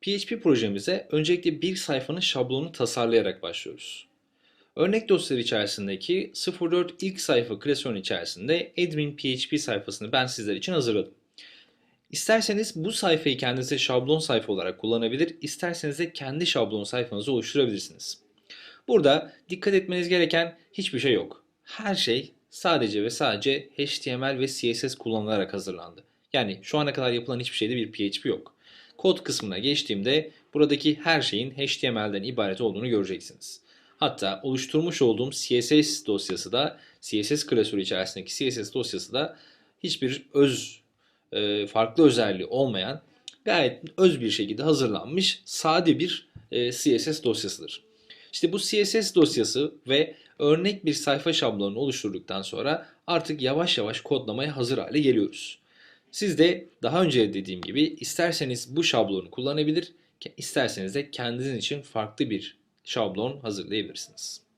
PHP projemize öncelikle bir sayfanın şablonunu tasarlayarak başlıyoruz. Örnek dosyaları içerisindeki 04 ilk sayfa klasörün içerisinde admin PHP sayfasını ben sizler için hazırladım. İsterseniz bu sayfayı kendinize şablon sayfa olarak kullanabilir, isterseniz de kendi şablon sayfanızı oluşturabilirsiniz. Burada dikkat etmeniz gereken hiçbir şey yok. Her şey sadece ve sadece HTML ve CSS kullanılarak hazırlandı. Yani şu ana kadar yapılan hiçbir şeyde bir PHP yok. Kod kısmına geçtiğimde buradaki her şeyin HTML'den ibaret olduğunu göreceksiniz. Hatta oluşturmuş olduğum CSS dosyası da CSS klasörü içerisindeki CSS dosyası da hiçbir öz e, farklı özelliği olmayan gayet öz bir şekilde hazırlanmış sade bir e, CSS dosyasıdır. İşte bu CSS dosyası ve örnek bir sayfa şablonunu oluşturduktan sonra artık yavaş yavaş kodlamaya hazır hale geliyoruz. Siz de daha önce de dediğim gibi isterseniz bu şablonu kullanabilir, isterseniz de kendiniz için farklı bir şablon hazırlayabilirsiniz.